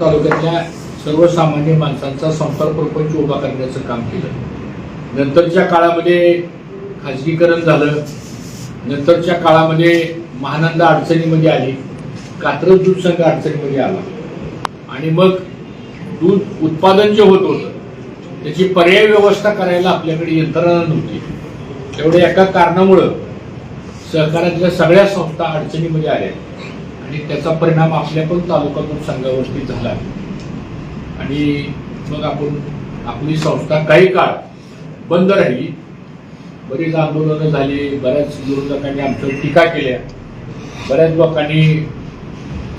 तालुक्यातल्या सर्वसामान्य माणसांचा संपर्क प्रपंच उभा करण्याचं काम केलं. नंतरच्या काळामध्ये खाजगीकरण झालं. नंतरच्या काळामध्ये महानंदा अडचणीमध्ये आली. कात्रज दूध संघ अडचणीमध्ये आला. आणि मग दूध उत्पादन जे होत होतं त्याची पर्याय व्यवस्था करायला आपल्याकडे यंत्रणा नव्हती. तेवढ्या एका कारणामुळं सहकारातल्या सगळ्या संस्था अडचणीमध्ये आल्या. आणि त्याचा परिणाम आपल्या पण तालुका संघावरती झाला. आणि मग आपण आपली संस्था काही काळ बंद राहिली. बरीच आंदोलनं झाली बऱ्याच विरोधकांनी आमच्यावर टीका केल्या. बऱ्याच लोकांनी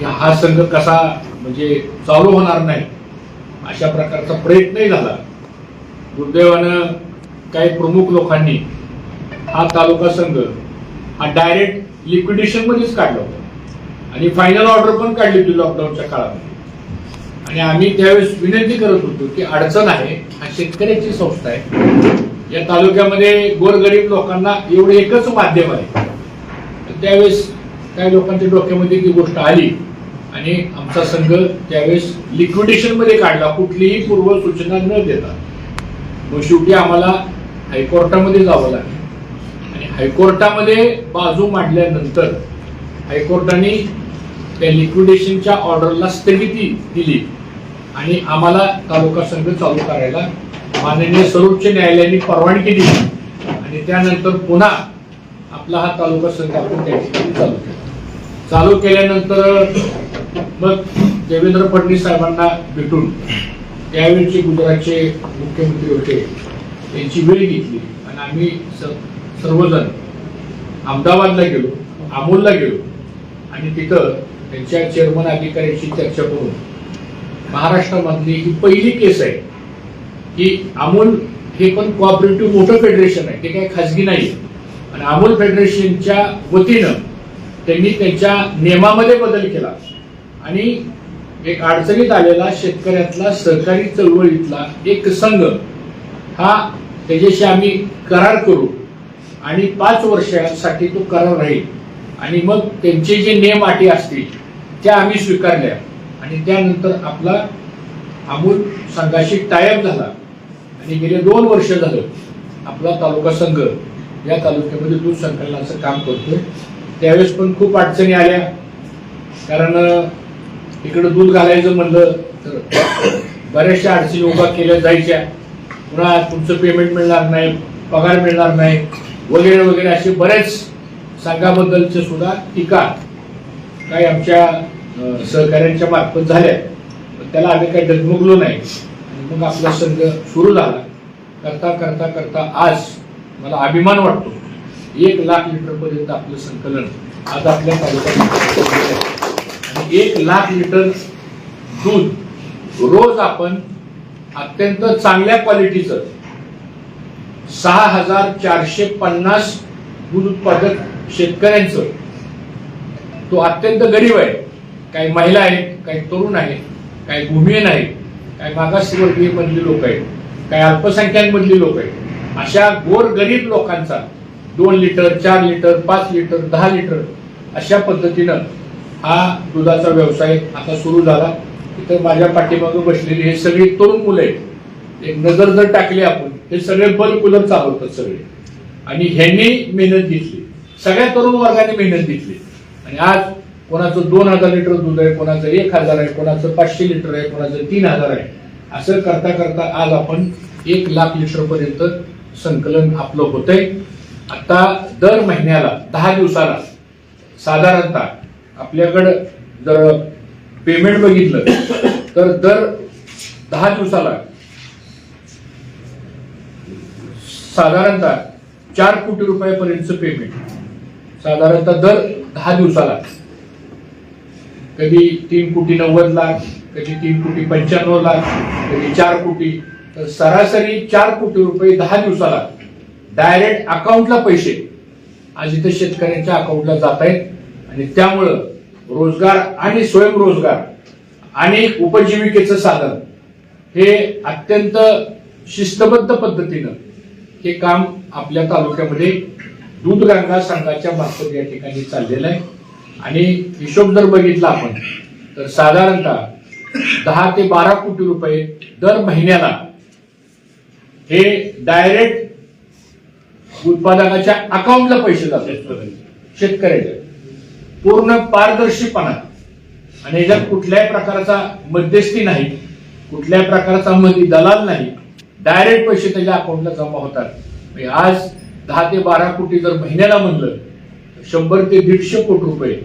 हा संघ कसा म्हणजे चालू होणार नाही अशा प्रकारचा प्रयत्नही झाला. दुर्दैवानं काही प्रमुख लोकांनी हा तालुका संघ हा डायरेक्ट लिक्विडेशनमध्येच काढला आणि फायनल ऑर्डर पण काढली होती लॉकडाऊनच्या काळामध्ये. आणि आम्ही त्यावेळेस विनंती करत होतो की अडचण आहे हा शेतकऱ्याची संस्था आहे. या तालुक्यामध्ये गोरगरीब लोकांना एवढं एकच माध्यम आहे. तर त्यावेळेस काही लोकांच्या डोक्यामध्ये ती गोष्ट आली आणि आमचा संघ त्यावेळेस लिक्विडेशनमध्ये काढला. कुठलीही पूर्व सूचना न देता. मग शेवटी आम्हाला हायकोर्टामध्ये जावं लागलं. आणि हायकोर्टामध्ये बाजू मांडल्यानंतर हायकोर्टाने त्या लिक्विडेशनच्या ऑर्डरला स्थगिती दिली. आणि आम्हाला तालुका संघ चालू करायला माननीय सर्वोच्च न्यायालयाने परवानगी दिली. आणि त्यानंतर पुन्हा आपला हा तालुका संघ आपण त्या ठिकाणी चालू केला. चालू केल्यानंतर मग देवेंद्र फडणवीस साहेबांना भेटून त्यावेळचे गुजरातचे मुख्यमंत्री होते त्यांची वेळ घेतली. आणि आम्ही स- सर्वजण अहमदाबादला गेलो अमोलला गेलो. आणि तिथं त्यांच्या चेअरमन अधिकाऱ्यांशी चर्चा करून महाराष्ट्रामधली ही पहिली केस आहे की अमोल हे पण कोऑपरेटिव्ह मोठं फेडरेशन आहे. ते काही खाजगी नाही आणि अमोल फेडरेशनच्या वतीनं त्यांनी त्यांच्या नियमामध्ये बदल केला. आणि एक अडचणीत आलेला शेतकऱ्यातला सहकारी चळवळीतला एक संघ हा त्याच्याशी आम्ही करार करू आणि पाच वर्षासाठी तो करार राहील. आणि मग त्यांचे जे नियम अटी असतील त्या आम्ही स्वीकारल्या. आणि त्यानंतर आपला अमूल संघाशी टायअप झाला. आणि गेले दोन वर्ष झालं आपला तालुका संघ या तालुक्यामध्ये दूध संकलनाचं काम करतोय. त्यावेळेस पण खूप अडचणी आल्या. कारण इकडं दूध घालायचं म्हणलं तर बऱ्याचशा अडचणी उभा केल्या जायच्या. पुन्हा तुमचं पेमेंट मिळणार नाही पगार मिळणार नाही. वगैरे वगैरे असे बरेच संघाबद्दलचे सुद्धा टीका काही आमच्या सहकाऱ्यांच्या मार्फत झाल्या. पण त्याला आम्ही काही डगमगलो नाही. आणि मग आपला संघ सुरू झाला. करता करता करता आज मला अभिमान वाटतो. एक लाख लिटरपर्यंत आपलं संकलन आज आपल्या तालुक्यात आणि एक लाख लिटर दूध रोज आपण अत्यंत चांगल्या क्वालिटीचं सहा हजार चारशे पन्नास दूध उत्पादक शेतकऱ्यांचं तो अत्यंत गरीब आहे. काही महिला आहेत काही तरुण आहेत काही भूमिहीन आहेत काही मागासवर्गीय मधली लोक आहेत काही अल्पसंख्याकमधली लोक आहेत. अशा गोर गरीब लोकांचा दोन लिटर चार लिटर पाच लिटर दहा लिटर अशा पद्धतीनं हा दुधाचा व्यवसाय आता सुरू झाला. इथं माझ्या पाठीमागं बसलेली हे सगळी तरुण मुलं आहेत. एक नजर जर टाकली आपण हे सगळे बल्ब कुलर चालवतात सगळे. आणि ह्यांनी मेहनत घेतली. सगळ्या तरुण वर्गाने मेहनत घेतली. आणि आज कोणाचं दोन हजार लिटर दूध आहे कोणाचं एक हजार आहे कोणाचं पाचशे लिटर आहे कोणाचं तीन हजार आहे. असं करता करता आज आपण एक लाख लिटरपर्यंत संकलन आपलं होतंय. आता दर महिन्याला दहा दिवसाला साधारणतः आपल्याकडं जर पेमेंट बघितलं तर दर दहा दिवसाला साधारणतः चार कोटी रुपयापर्यंतचं पेमेंट साधारणतः दर दहा दिवसाला. कधी तीन कोटी नव्वद लाख कधी तीन कोटी पंच्याण्णव लाख कधी चार कोटी तर सरासरी चार कोटी रुपये दहा दिवसाला. डायरेक्ट अकाउंटला पैसे. आज इथे शेतकऱ्यांच्या अकाउंटला जात आहेत. आणि त्यामुळं रोजगार आणि स्वयंरोजगार आणि उपजीविकेचं साधन हे अत्यंत शिस्तबद्ध पद्धतीनं हे काम आपल्या तालुक्यामध्ये दूध गंगा संघाच्या मार्फत या ठिकाणी चाललेलं आहे. आणि हिशोब जर बघितला आपण तर साधारणतः दहा ते बारा कोटी रुपये दर महिन्याला हे डायरेक्ट उत्पादकाच्या अकाउंटला पैसे जातात. शेतकऱ्याच्या पूर्ण पारदर्शीपणा. आणि याच्यात कुठल्याही प्रकारचा मध्यस्थी नाही कुठल्याही प्रकारचा मधी दलाल नाही डायरेक्ट पैसे त्याच्या अकाउंटला जमा होतात. म्हणजे आज दहा ते बारा कोटी जर महिन्याला म्हणलं तर शंभर ते दीडशे कोटी रुपये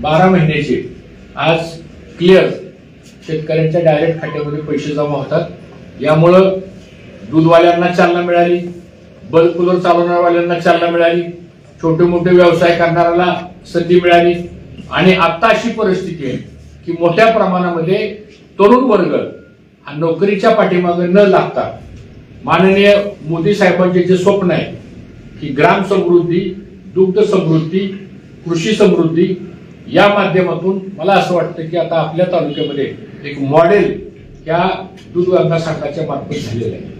बारा महिन्याचे. आज क्लिअर शेतकऱ्यांच्या डायरेक्ट खात्यामध्ये पैसे जमा होतात. यामुळं दूधवाल्यांना चालना मिळाली बल्क कूलर चालवणारवाल्यांना चालना मिळाली छोटे मोठे व्यवसाय करणाऱ्याला संधी मिळाली. आणि आता अशी परिस्थिती आहे की मोठ्या प्रमाणामध्ये तरुण वर्ग हा नोकरीच्या पाठीमागे न लागता माननीय मोदी साहेबांचे जे स्वप्न आहे की ग्राम समृद्धी दुग्ध समृद्धी कृषी समृद्धी या माध्यमातून मला असं वाटतं की आता आपल्या तालुक्यामध्ये एक मॉडेल या दूध व्यवसाय संघाच्या मार्फत झालेलं आहे.